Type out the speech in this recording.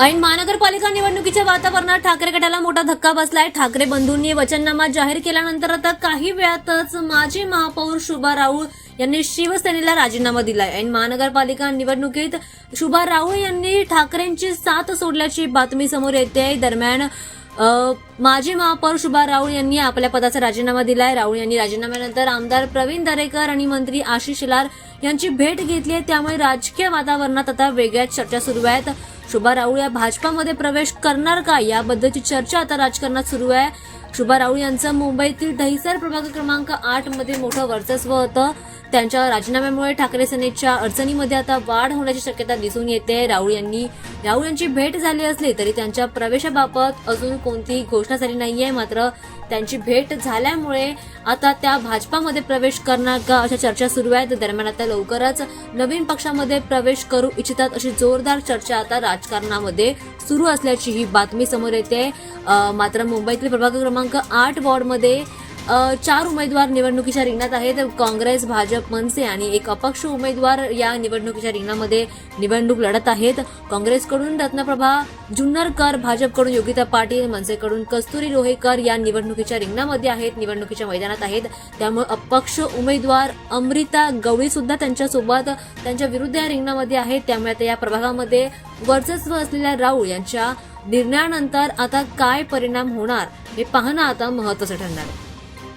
ऐन महानगरपालिका निवडणुकीच्या वातावरणात ठाकरे गटाला मोठा धक्का बसलाय. ठाकरे बंधूंनी वचननामा जाहीर केल्यानंतर आता काही वेळातच माजी महापौर शुभा राऊळ यांनी शिवसेनेला राजीनामा दिलाय. ऐन महानगरपालिका निवडणुकीत शुभा राऊळ यांनी ठाकरेंची साथ सोडल्याची बातमी समोर येते. आहे दरम्यान माजी महापौर शुभा राऊळ यांनी आपल्या पदाचा राजीनामा दिलाय. राऊळ यांनी राजीनाम्यानंतर आमदार प्रवीण दरेकर आणि मंत्री आशिष शेलार यांची भेट घेतली आहे. त्यामुळे राजकीय वातावरणात आता वेगळ्याच चर्चा सुरू आहेत. शुभा राऊळ या भाजपामध्ये प्रवेश करणार का? याबद्दलची चर्चा आता राजकारणात सुरू आहे. शुभा राऊळ यांचं मुंबईतील दहिसर प्रभाग क्रमांक आठमध्ये मोठं वर्चस्व होतं. त्यांच्या राजीनाम्यामुळे ठाकरे सेनेच्या अडचणीमध्ये आता वाढ होण्याची शक्यता दिसून येते. राऊळ यांनी राऊळ यांची भेट झाली असली तरी त्यांच्या प्रवेशाबाबत अजून कोणतीही घोषणा झाली नाहीये. मात्र त्यांची भेट झाल्यामुळे आता त्या भाजपामध्ये प्रवेश करणार का अशा चर्चा सुरू आहेत. दरम्यान आता लवकरच नवीन पक्षामध्ये प्रवेश करू इच्छितात अशी जोरदार चर्चा आता राज राजकारणामध्ये सुरू असल्याची ही बातमी समोर येते. मात्र मुंबईतील प्रभाग क्रमांक आठ वॉर्डमध्ये चार उमेदवार निवडणुकीच्या रिंगणात आहेत. काँग्रेस भाजप मनसे आणि एक अपक्ष उमेदवार या निवडणुकीच्या रिंगणामध्ये निवडणूक लढत आहेत. काँग्रेसकडून रत्नप्रभा जुन्नरकर भाजपकडून योगिता पाटील मनसेकडून कस्तुरी रोहेकर या निवडणुकीच्या रिंगणामध्ये आहेत निवडणुकीच्या मैदानात आहेत. त्यामुळे अपक्ष उमेदवार अमृता गवळी सुद्धा त्यांच्यासोबत त्यांच्या विरुद्ध या रिंगणामध्ये आहेत. त्यामुळे आता या प्रभागामध्ये वर्चस्व असलेल्या राऊळ यांच्या निर्णयानंतर आता काय परिणाम होणार हे पाहणं आता महत्वाचं ठरणार आहे.